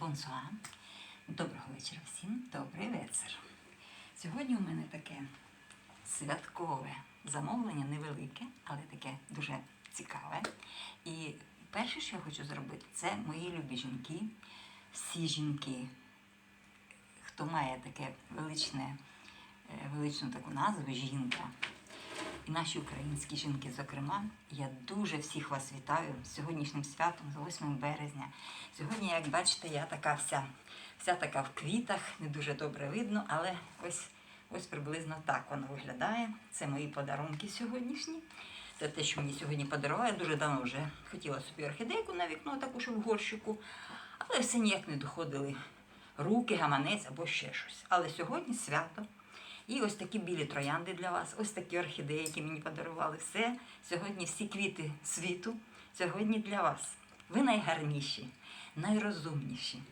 Бонсуа. Доброго вечора всім, добрий вечір. Сьогодні у мене таке святкове замовлення, невелике, але таке дуже цікаве. І перше, що я хочу зробити, це мої любі жінки. Всі жінки, хто має таке величне, е, величну таку назву жінка. Наші українські жінки, зокрема, я дуже всіх вас вітаю з сьогоднішнім святом, з 8 березня. Сьогодні, як бачите, я така вся, вся така в квітах, не дуже добре видно, але ось, ось приблизно так воно виглядає. Це мої подарунки сьогоднішні. Це те, що мені сьогодні подарували. Я дуже давно вже хотіла собі орхідейку на вікно, таку, щоб в горщику, але все ніяк не доходили руки, гаманець або ще щось. Але сьогодні свято. І ось такі білі троянди для вас, ось такі орхідеї, які мені подарували. Все. Сьогодні всі квіти світу. Сьогодні для вас. Ви найгарніші, найрозумніші,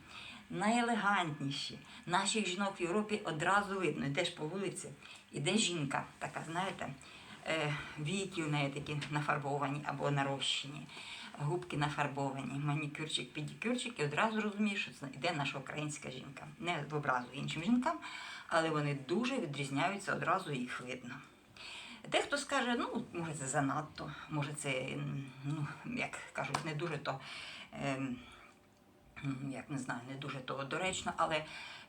найелегантніші. Наших жінок в Європі одразу видно. Йдеш по вулиці, іде жінка, така, знаєте, е, віки у неї такі нафарбовані або нарощені, губки нафарбовані, манікюрчик, педикюрчик, і одразу розумієш, що це йде наша українська жінка. Не в образу іншим жінкам, але вони дуже відрізняються, одразу їх видно. Дехто скаже, ну, може, це занадто, може, це, ну, як кажуть, не дуже то. е, як не знаю, не дуже то доречно, але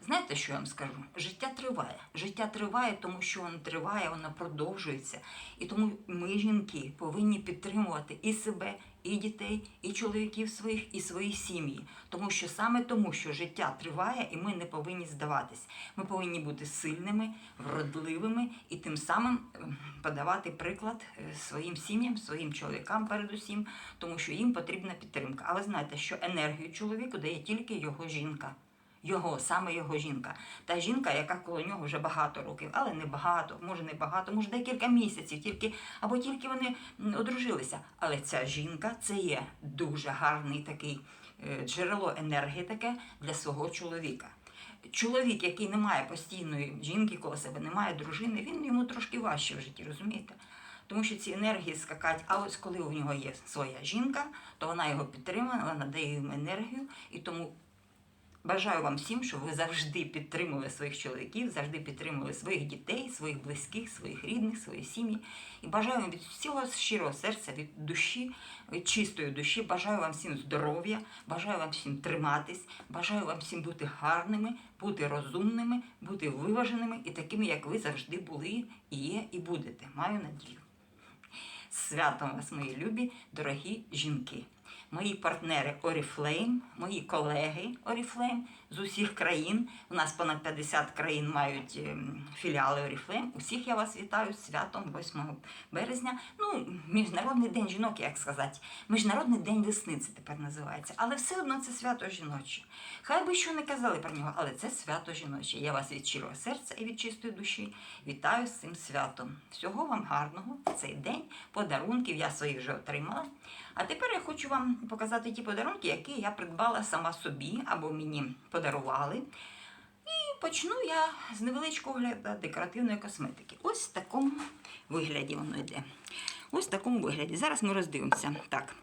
знаєте, що я вам скажу? Життя триває. Життя триває, тому що воно триває, воно продовжується. І тому ми, жінки, повинні підтримувати і себе, і дітей, і чоловіків своїх, і свої сім'ї. Тому що саме тому, що життя триває, і ми не повинні здаватись. Ми повинні бути сильними, вродливими і тим самим ем, подавати приклад е, своїм сім'ям, своїм чоловікам передусім, тому що їм потрібна підтримка. А ви знаєте, що енергію чоловіку дає тільки його жінка. Його, саме його жінка. Та жінка, яка коло нього вже багато років, але не багато, може не багато, може декілька місяців, тільки або тільки вони одружилися. Але ця жінка це є дуже гарний такий е, джерело енергії таке для свого чоловіка. Чоловік, який не має постійної жінки коло себе, не має дружини, він йому трошки важче в житті, розумієте? Тому що ці енергії скакать, а ось коли у нього є своя жінка, то вона його підтримує, вона дає йому енергію, і тому Бажаю вам всім, щоб ви завжди підтримували своїх чоловіків, завжди підтримували своїх дітей, своїх близьких, своїх рідних, свої сім'ї. І бажаю вам від всього щирого серця, від душі, від чистої душі. Бажаю вам всім здоров'я, бажаю вам всім триматись, бажаю вам всім бути гарними, бути розумними, бути виваженими і такими, як ви завжди були, є, і будете. Маю надію. Святом вас, мої любі, дорогі жінки. Мої партнери Oriflame, мої колеги Oriflame з усіх країн. У нас понад 50 країн мають ем, філіали Oriflame. Усіх я вас вітаю святом 8 березня. Ну, Міжнародний день жінок, як сказати. Міжнародний день весни це тепер називається. Але все одно це свято жіноче. Хай би що не казали про нього, але це свято жіноче. Я вас від щирого серця і від чистої душі вітаю з цим святом. Всього вам гарного в цей день. Подарунків я своїх вже отримала. А тепер я хочу вам показати ті подарунки, які я придбала сама собі або мені подарували. І почну я з невеличкого огляду декоративної косметики. Ось в такому вигляді воно йде. Ось в такому вигляді. Зараз ми роздивимося. Так.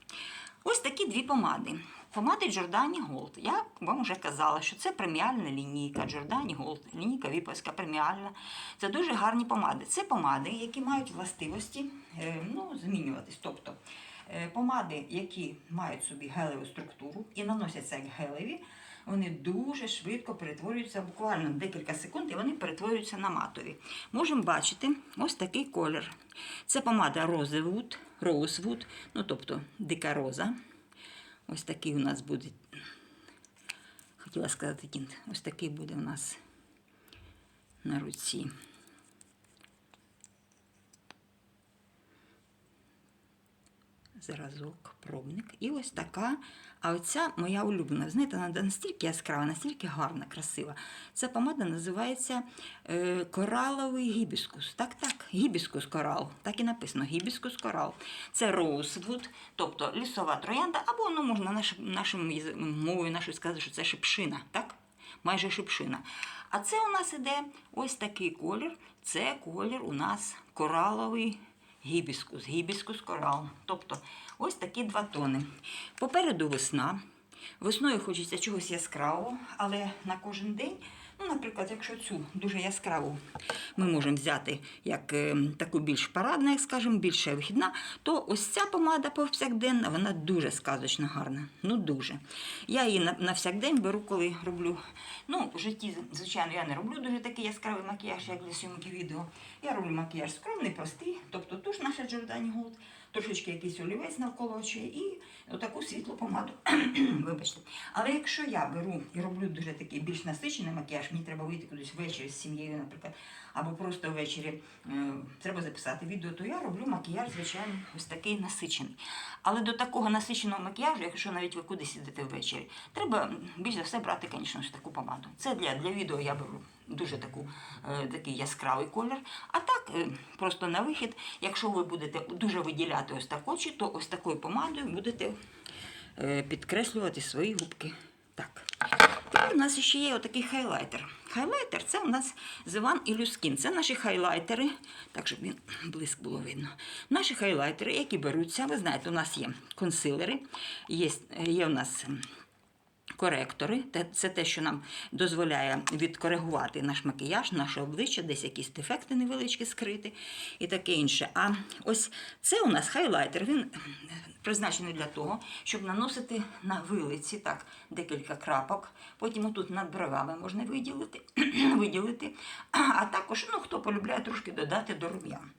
Ось такі дві помади. Помади Giordani Gold. Я вам вже казала, що це преміальна лінійка Giordani Gold, лінійка Віповська преміальна. Це дуже гарні помади. Це помади, які мають властивості е, ну, змінюватись. Тобто помади, які мають собі гелеву структуру і наносяться як гелеві, вони дуже швидко перетворюються, буквально декілька секунд, і вони перетворюються на матові. Можемо бачити ось такий колір. Це помада Rosewood, Rosewood, ну тобто дика роза. Ось такий у нас буде. Хотіла сказати кінт. Ось такий буде у нас на руці. Зразок, пробник. І ось така. А оця моя улюблена. Знаєте, вона настільки яскрава, настільки гарна, красива. Ця помада називається е, кораловий гібіскус. Так, так, гібіскус корал. Так і написано гібіскус корал. Це роузвуд, тобто лісова троянда, або ну, можна наш, нашим мовою нашою сказати, що це шипшина. так? Майже шипшина. А це у нас іде ось такий колір. Це колір у нас кораловий гібіскус, гібіскус корал. Тобто ось такі два тони. Попереду весна. Весною хочеться чогось яскравого, але на кожен день, ну, наприклад, якщо цю дуже яскраву ми можемо взяти як е, таку більш парадну, як скажемо, більше вихідна, то ось ця помада повсякденна, вона дуже сказочно гарна. Ну дуже. Я її на, на всякдень беру, коли роблю. Ну, в житті, звичайно, я не роблю дуже такий яскравий макіяж, як для зйомки відео. Я роблю макіяж скромний, простий, тобто туш наша Giordani Gold, трошечки якийсь олівець навколо очей і отаку світлу помаду. Вибачте. Але якщо я беру і роблю дуже такий більш насичений макіяж, мені треба вийти кудись ввечері з сім'єю, наприклад, або просто ввечері е, треба записати відео, то я роблю макіяж, звичайно, ось такий насичений. Але до такого насиченого макіяжу, якщо навіть ви кудись ідете ввечері, треба більш за все брати, звісно ж, таку помаду. Це для, для відео я беру дуже таку, е, такий яскравий колір. А так, е, просто на вихід, якщо ви будете дуже виділяти ось так очі, то ось такою помадою будете е, підкреслювати свої губки. Так. Тепер у нас ще є отакий хайлайтер. Хайлайтер це у нас The One Illuskin. Це наші хайлайтери, так щоб він близько було видно. Наші хайлайтери, які беруться, ви знаєте, у нас є консилери, є, є у нас коректори. Це те, що нам дозволяє відкоригувати наш макіяж, наше обличчя, десь якісь дефекти невеличкі скрити і таке інше. А ось це у нас хайлайтер. Він е, призначений для того, щоб наносити на вилиці так, декілька крапок. Потім отут над бровами можна виділити, виділити. А також, ну, хто полюбляє трошки додати до рум'ян.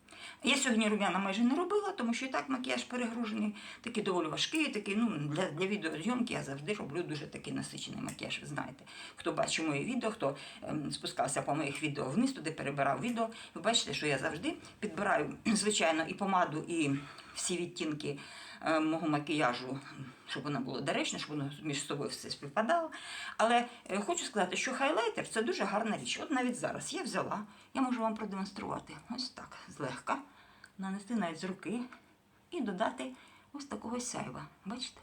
Я сьогодні рум'яна майже не робила, тому що і так макіяж перегружений, такий доволі важкий, такий, ну, для, для відеозйомки я завжди роблю дуже такий насичений макіяж, ви знаєте. Хто бачив моє відео, хто ем, спускався по моїх відео вниз, туди перебирав відео, ви бачите, що я завжди підбираю, звичайно, і помаду, і всі відтінки ем, мого макіяжу, щоб воно було доречно, щоб воно між собою все співпадало. Але е, хочу сказати, що хайлайтер це дуже гарна річ. От навіть зараз я взяла, я можу вам продемонструвати ось так, злегка, нанести навіть з руки і додати ось такого сяйва. Бачите?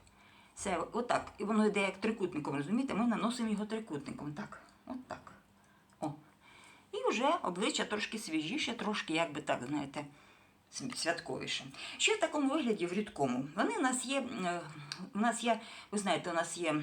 Сяйва, отак. І воно йде як трикутником, розумієте? Ми наносимо його трикутником. Так, от так. О. І вже обличчя трошки свіжіше, трошки, як би так, знаєте, святковіше. Ще в такому вигляді в рідкому. Вони у нас є, е, у нас є, ви знаєте, у нас є.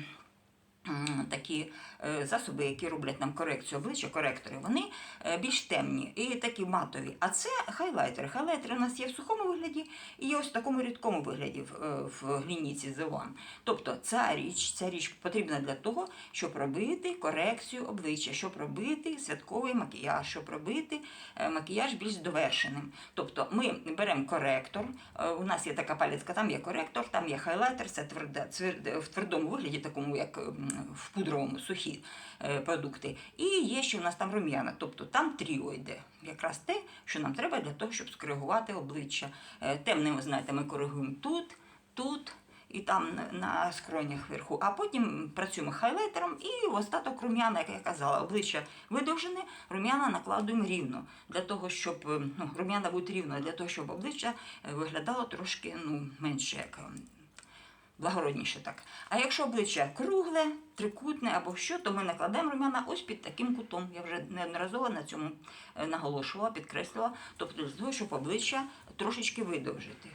Такі е, засоби, які роблять нам корекцію обличчя, коректори, вони е, більш темні і такі матові. А це хайлайтери. Хайлайтери у нас є в сухому вигляді і є ось в такому рідкому вигляді в, е, в лінійці The One. Тобто ця річ, ця річ потрібна для того, щоб робити корекцію обличчя, щоб робити святковий макіяж, щоб робити макіяж більш довершеним. Тобто ми беремо коректор, у нас є така палітка, там є коректор, там є хайлайтер, це тверде, в твердому вигляді, такому як в пудровому, сухі е, продукти. І є ще у нас там рум'яна, тобто там тріо йде. Якраз те, що нам треба для того, щоб скоригувати обличчя. Е, Темним, ви знаєте, ми коригуємо тут, тут. І там на- скронях вверху, а потім працюємо хайлайтером і в остаток рум'яна, як я казала, обличчя видовжене, рум'яна накладуємо рівно для того, щоб е, ну, рум'яна будуть рівно, для того, щоб обличчя виглядало трошки ну, менше як благородніше так. А якщо обличчя кругле, трикутне або що, то ми накладаємо рум'яна ось під таким кутом. Я вже неодноразово на цьому е, наголошувала, підкреслила. Тобто для того, щоб обличчя трошечки видовжити.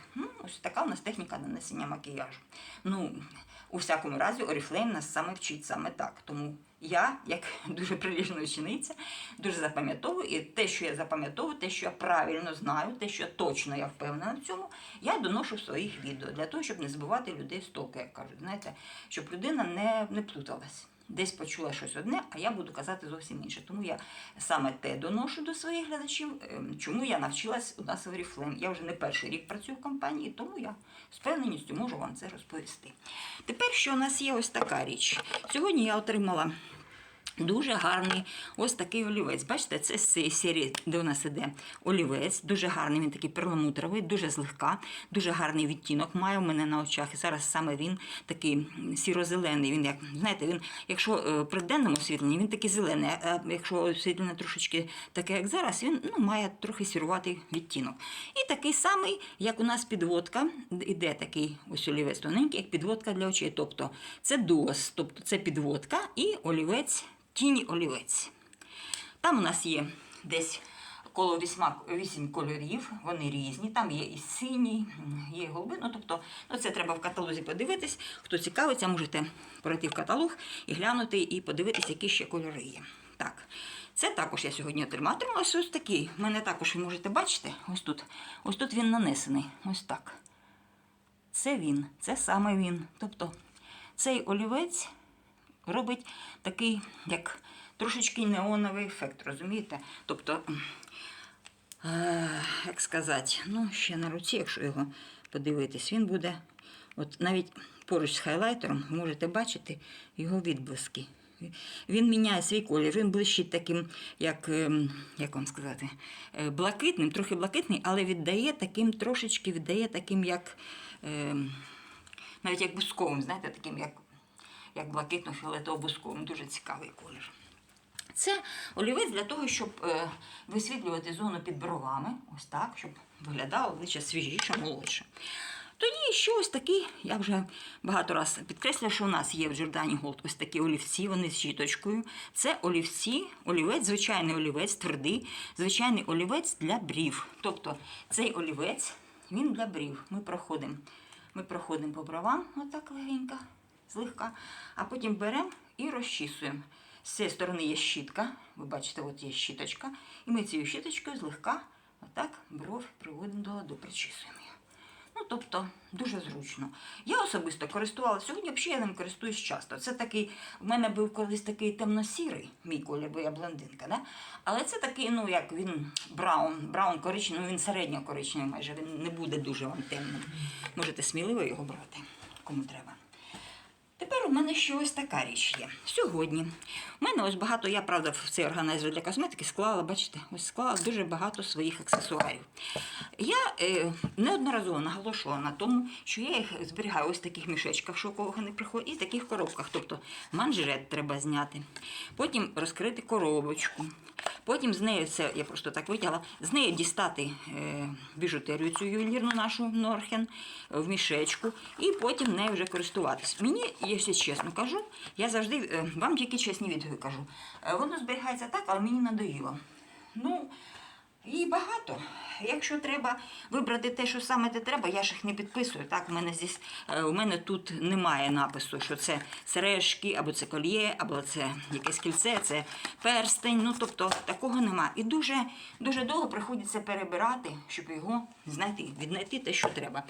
Ось така у нас техніка нанесення макіяжу. Ну, у всякому разі, Oriflame нас саме вчить саме так. Тому я, як дуже приліжна учениця, дуже запам'ятовую, і те, що я запам'ятовую, те, що я правильно знаю, те, що точно я впевнена в цьому, я доношу в своїх відео для того, щоб не збивати людей з толку, як кажуть. Знаєте, щоб людина не, не плуталась. Десь почула щось одне, а я буду казати зовсім інше. Тому я саме те доношу до своїх глядачів, ем, чому я навчилась у нас в Oriflame. Я вже не перший рік працюю в компанії, тому я з певненістю можу вам це розповісти. Тепер, що у нас є ось така річ. Сьогодні я отримала Дуже гарний ось такий олівець. Бачите, це з цієї серії, де у нас іде олівець. Дуже гарний, він такий перламутровий, дуже злегка, дуже гарний відтінок має у мене на очах. І зараз саме він такий сіро-зелений. Він, як знаєте, він, якщо е, при денному освітленні, він такий зелений. А якщо освітлення трошечки таке, як зараз, він ну, має трохи сіруватий відтінок. І такий самий, як у нас підводка, іде такий ось олівець тоненький, як підводка для очей. Тобто це дуос, тобто це підводка і олівець тіні олівець. Там у нас є десь коло вісім кольорів, вони різні. Там є і синій, є голубий. Ну, тобто, ну, це треба в каталозі подивитись. Хто цікавиться, можете пройти в каталог і глянути, і подивитись, які ще кольори є. Так, це також я сьогодні отримала. Отримала ось такий. У мене також ви можете бачити. Ось тут. Ось тут він нанесений. Ось так. Це він, це саме він. Тобто цей олівець робить такий, як трошечки неоновий ефект, розумієте? Тобто, е, як сказати, ну, ще на руці, якщо його подивитись, він буде, от навіть поруч з хайлайтером, можете бачити його відблиски. Він міняє свій колір, він блищить таким, як, ем, як вам сказати, е, блакитним, трохи блакитний, але віддає таким трошечки, віддає таким, як ем, навіть як бусковим, знаєте, таким, як, як блакитно-фіолетово-бусковим. Дуже цікавий колір. Це олівець для того, щоб е, висвітлювати зону під бровами, ось так, щоб виглядало обличчя свіжіше, молодше. Тоді ще ось такі, я вже багато разів підкреслюю, що у нас є в Джордані Голд ось такі олівці, вони з щіточкою. Це олівці, олівець, звичайний олівець, твердий, звичайний олівець для брів. Тобто цей олівець, він для брів. Ми проходимо. Ми проходимо по бровам, отак легенько, злегка, а потім беремо і розчісуємо. З цієї сторони є щітка, ви бачите, от є щіточка, і ми цією щіточкою злегка отак бров приводимо до ладу, причісуємо її. Ну, тобто, дуже зручно. Я особисто користувалася, сьогодні взагалі я ним користуюсь часто. Це такий, в мене був колись такий темно-сірий, мій колір, бо я блондинка, да? але це такий, ну як він браун, браун коричневий, ну він середньо коричневий майже, він не буде дуже вам темним. Можете сміливо його брати, кому треба. У мене ще ось така річ є. Сьогодні у мене ось багато, я правда в цей органайзер для косметики склала, бачите, ось склала дуже багато своїх аксесуарів. Я е, неодноразово наголошувала на тому, що я їх зберігаю ось в таких мішечках, що кого не приходить, і в таких коробках. Тобто манжет треба зняти, потім розкрити коробочку. Потім з нею, це я просто так витягла, з нею дістати е, біжутерію цю ювелірну нашу Норхен е, в мішечку, і потім нею вже користуватись. Мені, якщо чесно кажу, я завжди е, вам тільки чесні відгуки кажу. Е, воно зберігається так, але мені надоїло. Ну, їй багато. Якщо треба вибрати те, що саме те треба, я ж їх не підписую. Так, у мене здесь, у мене тут немає напису, що це сережки, або це кольє, або це якесь кільце, це перстень. Ну тобто такого нема. І дуже дуже довго приходиться перебирати, щоб його знайти, віднайти те, що треба.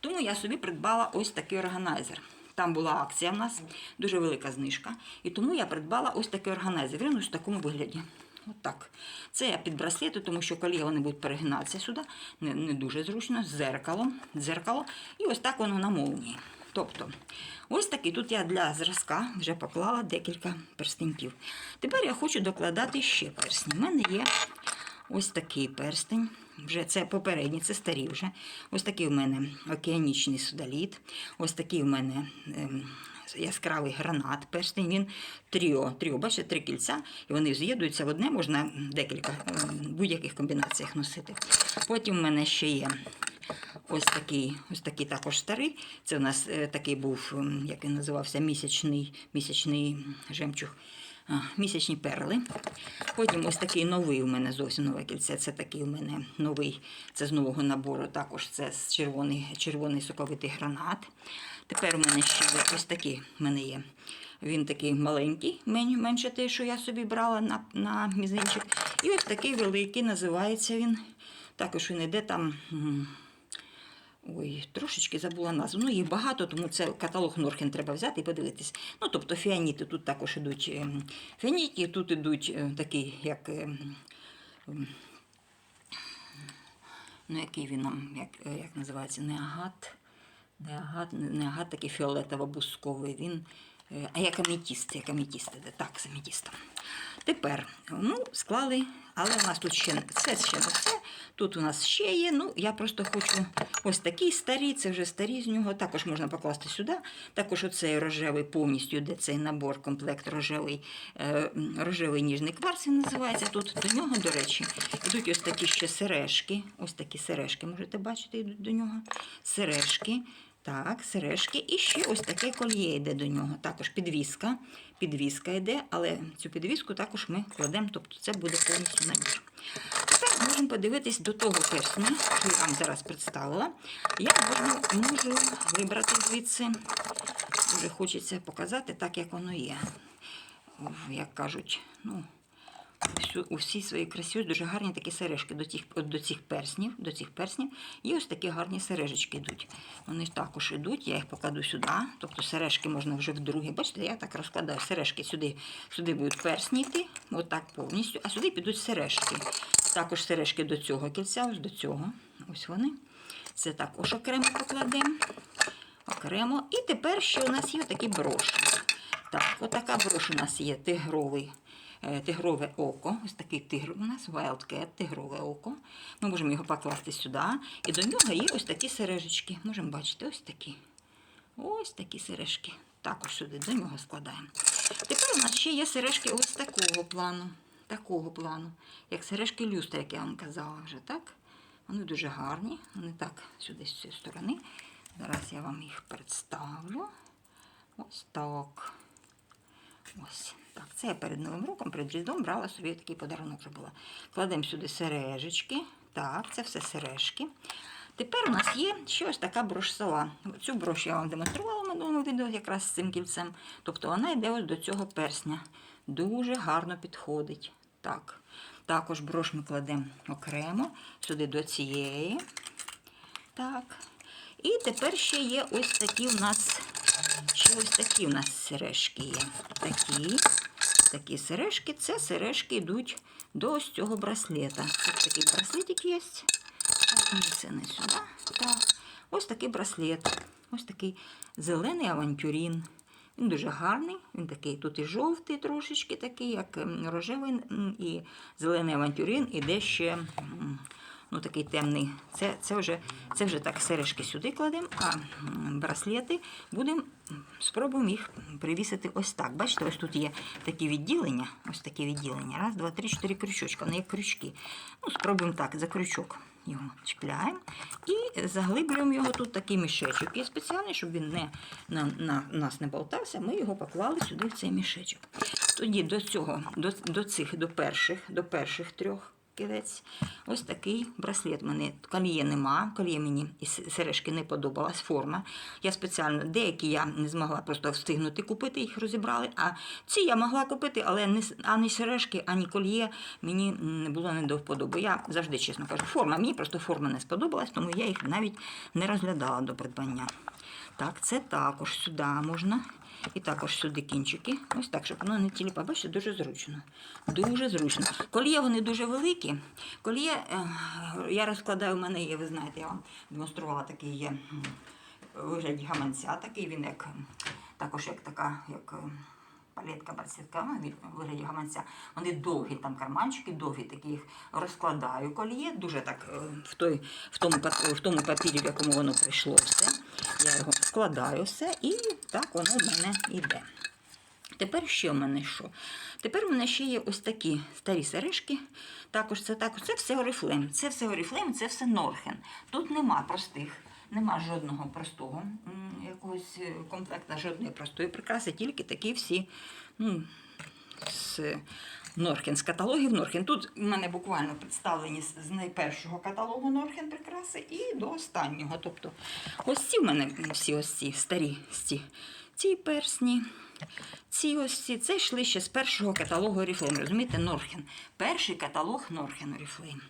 Тому я собі придбала ось такий органайзер. Там була акція в нас, дуже велика знижка. І тому я придбала ось такий органайзер. Він ось в такому вигляді. Отак. Це я під браслети, тому що коли вони будуть перегинатися сюди, не, не дуже зручно, з зеркалом, дзеркало. І ось так воно на молнії. Тобто, ось такий. Тут я для зразка вже поклала декілька перстеньків. Тепер я хочу докладати ще персні. У мене є ось такий перстень. Вже це попередні, це старі вже. Ось такий у мене океанічний судоліт. Ось такий у мене ем, яскравий гранат перстень. Він тріо. Тріо, бачите, три кільця, і вони з'єднуються в одне, можна декілька ем, будь-яких комбінаціях носити. Потім у мене ще є. Ось такий, ось такий також старий. Це у нас е, такий був, ем, як він називався, місячний, місячний жемчуг. Місячні перли. Потім ось такий новий у мене зовсім нове кільце. Це такий у мене новий, це з нового набору. Також це з червоний, червоний соковитий гранат. Тепер у мене ще ось такий в мене є. Він такий маленький, менше те, що я собі брала на, на мізинчик. І ось такий великий, називається він. Також він іде там. Ой, трошечки забула назву. Ну, їх багато, тому це каталог Норхен треба взяти і подивитись. Ну, тобто фіаніти тут також ідуть ем, фіаніті, тут ідуть е, такі, як. ем, ем, Ну, який він нам, як, е, як називається, не агат. Не агат, не агат такий фіолетово-бусковий. Він. Е, А як аметіст, як аметіст іде. Так, з аметістом. Тепер, ну, склали, але у нас тут ще це ще не все. Тут у нас ще є. Ну, я просто хочу ось такі старі, це вже старі з нього. Також можна покласти сюди. Також оцей рожевий повністю, де цей набор, комплект рожевий, е, рожевий ніжний кварц він називається. Тут до нього, до речі, йдуть ось такі ще сережки. Ось такі сережки, можете бачити, йдуть до нього. Сережки. Так, сережки. І ще ось таке кольє йде до нього. Також підвіска. Підвіска йде, але цю підвіску також ми кладемо, тобто це буде повністю набір. Тепер можемо подивитись до того персня, що я вам зараз представила. Я можу, можу вибрати звідси. Дуже хочеться показати так, як воно є. Як кажуть, ну, у всій своїй дуже гарні такі сережки до, тих, до цих перснів. До цих перснів. І ось такі гарні сережечки йдуть. Вони також йдуть, я їх покладу сюди. Тобто сережки можна вже вдруге. Бачите, я так розкладаю сережки сюди. Сюди будуть персні йти, отак повністю, а сюди підуть сережки. Також сережки до цього кільця, ось до цього. Ось вони. Це також окремо покладемо. Окремо. І тепер ще у нас є такі броші. Так, отака брош у нас є тигровий. Е, Тигрове око, ось такий тигр у нас, Wildcat, тигрове око. Ми можемо його покласти сюди. І до нього є ось такі сережечки. Можемо бачити, ось такі. Ось такі сережки. Також сюди до нього складаємо. Тепер у нас ще є сережки ось такого плану. Такого плану. Як сережки люстра, як я вам казала вже, так? Вони дуже гарні. Вони так сюди з цієї сторони. Зараз я вам їх представлю. Ось так. Ось. Так, це я перед Новим роком, перед Різдвом брала собі такий подарунок зробила. Кладемо сюди сережечки. Так, це все сережки. Тепер у нас є ще ось така брош сова. Цю брош я вам демонструвала в минулому відео якраз з цим кільцем. Тобто вона йде ось до цього персня. Дуже гарно підходить. Так. Також брош ми кладемо окремо сюди до цієї. Так. І тепер ще є ось такі у нас, ще ось такі у нас сережки є. Такі, такі сережки. Це сережки йдуть до ось цього браслета. Ось такий браслетик є. Це сюди. Так. Ось такий браслет. Ось такий зелений авантюрін. Він дуже гарний, він такий тут і жовтий трошечки, такий, як рожевий, і зелений авантюрин, і де ще ну, такий темний. Це, це, вже, це вже так сережки сюди кладемо, а браслети будемо спробуємо їх привісити ось так. Бачите, ось тут є такі відділення. Ось такі відділення. Раз, два, три, чотири крючочка. Вони як крючки. Ну, спробуємо так, за крючок його чіпляємо і заглиблюємо його тут такий мішечок. І спеціальний, щоб він не на, на нас не болтався, ми його поклали сюди в цей мішечок. Тоді до цього, до, до цих, до перших, до перших трьох кілець. Ось такий браслет. Мене коліє нема, коліє мені і сережки не подобалась форма. Я спеціально деякі я не змогла просто встигнути купити, їх розібрали. А ці я могла купити, але не, ані сережки, ані коліє мені не було не до вподоби. Я завжди чесно кажу, форма мені просто форма не сподобалась, тому я їх навіть не розглядала до придбання. Так, це також сюди можна. І також сюди кінчики. Ось так, щоб воно не тіліпа. Бачите, дуже зручно. Дуже зручно. Колія вони дуже великі. Колія, е, я розкладаю, в мене є, ви знаєте, я вам демонструвала такий є вигляд гаманця, такий він як також як така, як е, палетка барсетка, ну, вигляді гаманця. Вони довгі, там карманчики, довгі такі їх розкладаю. Коліє дуже так е, в, той, в, тому, в тому папірі, в якому воно прийшло все. Я його складаю все і так воно в мене йде. Тепер ще в мене що? Тепер у мене ще є ось такі старі сережки. Також це також це все Орифлейм. Це все Орифлейм, це все Норхен. Тут нема простих, нема жодного простого якогось е, комплекта, жодної простої прикраси, тільки такі всі ну, з Норхен, з каталогів Норхен. Тут у мене буквально представлені з найпершого каталогу Норхен прикраси і до останнього. Тобто ось ці в мене всі ось ці старі ці, ці персні. Ці ось це йшли ще з першого каталогу Oriflame, розумієте, Норхен. Перший каталог Норхен Oriflame.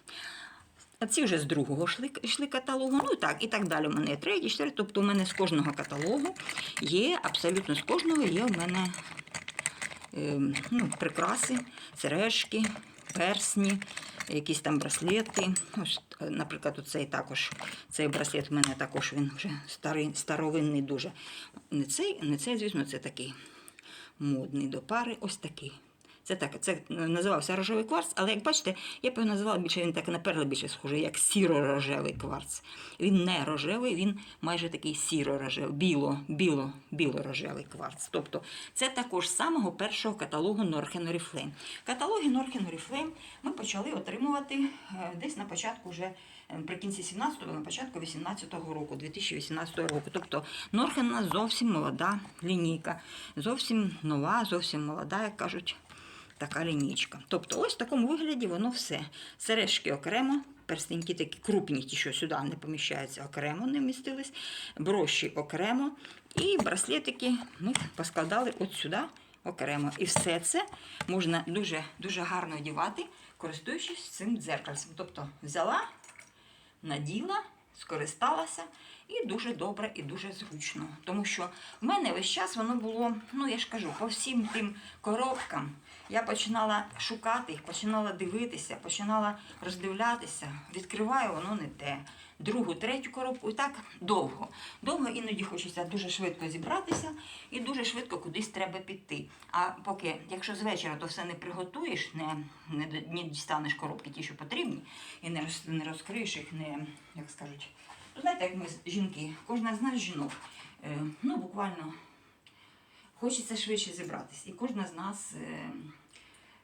А ці вже з другого йшли, йшли каталогу. Ну так, і так далі. У мене третій, четвертий. Тобто у мене з кожного каталогу є, абсолютно з кожного є у мене ну, прикраси, сережки, персні, якісь там браслети. Ось, е, наприклад, цей також цей браслет в мене також він вже старий, старовинний дуже. Не цей, не цей, звісно, це такий модний до пари, ось такий. Це так, це називався рожевий кварц, але як бачите, я б його називала більше, він так на перли більше схожий, як сіро-рожевий кварц. Він не рожевий, він майже такий сіро-рожевий, біло, біло, біло-рожевий кварц. Тобто це також з самого першого каталогу Norhen Oriflame. Каталоги Norhen Oriflame ми почали отримувати е, десь на початку вже е, наприкінці 17-го, на початку 18-го року, 2018 року. Тобто Норхен у нас зовсім молода лінійка, зовсім нова, зовсім молода, як кажуть. Така лінійка. Тобто, ось в такому вигляді воно все. Сережки окремо, перстеньки такі крупні, ті, що сюди не поміщаються, окремо не вмістились, броші окремо. І браслетики ми поскладали от сюди окремо. І все це можна дуже, дуже гарно одягати, користуючись цим дзеркальцем. Тобто взяла, наділа, скористалася і дуже добре, і дуже зручно. Тому що в мене весь час воно було, ну я ж кажу, по всім тим коробкам. Я починала шукати їх, починала дивитися, починала роздивлятися. Відкриваю, воно не те. Другу, третю коробку, і так довго. Довго іноді хочеться дуже швидко зібратися і дуже швидко кудись треба піти. А поки, якщо з вечора то все не приготуєш, не, не, не дістанеш коробки ті, що потрібні, і не, роз, не розкриєш їх, не, як скажуть, знаєте, як ми жінки, кожна з нас жінок, е, ну буквально хочеться швидше зібратись. І кожна з нас е,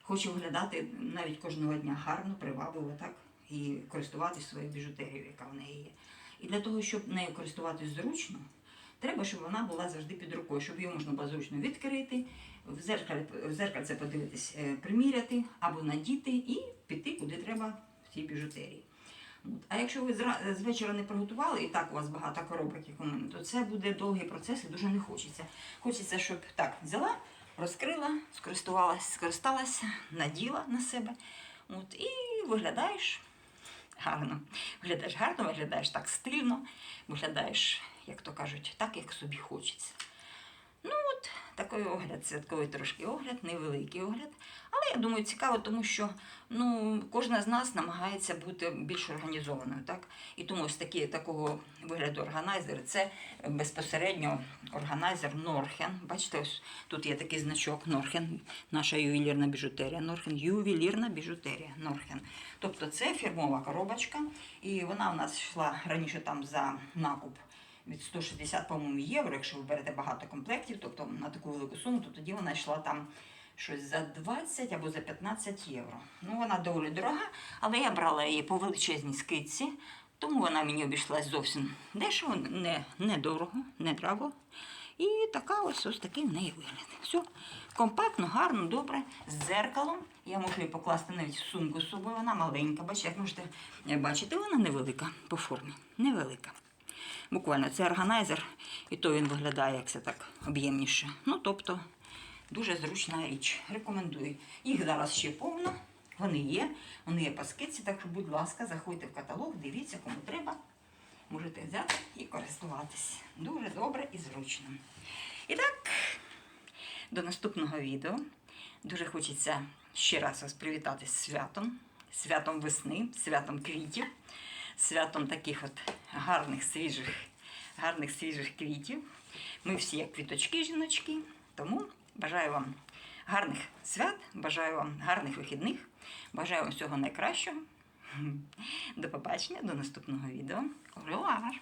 хоче виглядати навіть кожного дня гарно, привабливо, так? І користуватись своєю біжутерією, яка в неї є. І для того, щоб нею користуватись зручно, треба, щоб вона була завжди під рукою, щоб її можна було зручно відкрити, в зеркалі, в зеркальце подивитись, е, приміряти або надіти і піти, куди треба в цій біжутерії. А якщо ви з вечора не приготували, і так у вас багато коробок, як у мене, то це буде довгий процес і дуже не хочеться. Хочеться, щоб так взяла, розкрила, скористувалася, скористалася, наділа на себе. От, і виглядаєш гарно. Виглядаєш гарно, виглядаєш так стильно, виглядаєш, як то кажуть, так, як собі хочеться. Ну от такий огляд, святковий трошки огляд, невеликий огляд. Але я думаю, цікаво, тому що ну, кожна з нас намагається бути більш організованою. Так? І тому ось такі, такого вигляду органайзер це безпосередньо органайзер Норхен. Бачите, ось тут є такий значок Норхен, наша ювелірна біжутерія. Норхен, ювелірна біжутерія Норхен. Тобто це фірмова коробочка, і вона у нас йшла раніше там за накуп від 160, по-моєму, євро, якщо ви берете багато комплектів, тобто на таку велику суму, то тоді вона йшла там щось за 20 або за 15 євро. Ну, вона доволі дорога, але я брала її по величезній скидці, тому вона мені обійшлась зовсім дешево, не, недорого, не драго. І така ось ось такий в неї вигляд. Все компактно, гарно, добре, з дзеркалом. Я можу її покласти навіть в сумку з собою. Вона маленька. Бачите, як можете бачити, вона невелика по формі. Невелика. Буквально це органайзер, і то він виглядає як це так об'ємніше. Ну, тобто, дуже зручна річ. Рекомендую. Їх зараз ще повно. Вони є, вони є по скидці, так що, будь ласка, заходьте в каталог, дивіться, кому треба. Можете взяти і користуватись. Дуже добре і зручно. І так, до наступного відео. Дуже хочеться ще раз вас привітати з святом, святом весни, святом квітів, святом таких от гарних свіжих, гарних свіжих квітів. Ми всі як квіточки, жіночки. Тому бажаю вам гарних свят, бажаю вам гарних вихідних, бажаю вам всього найкращого. До побачення, до наступного відео. Revoir!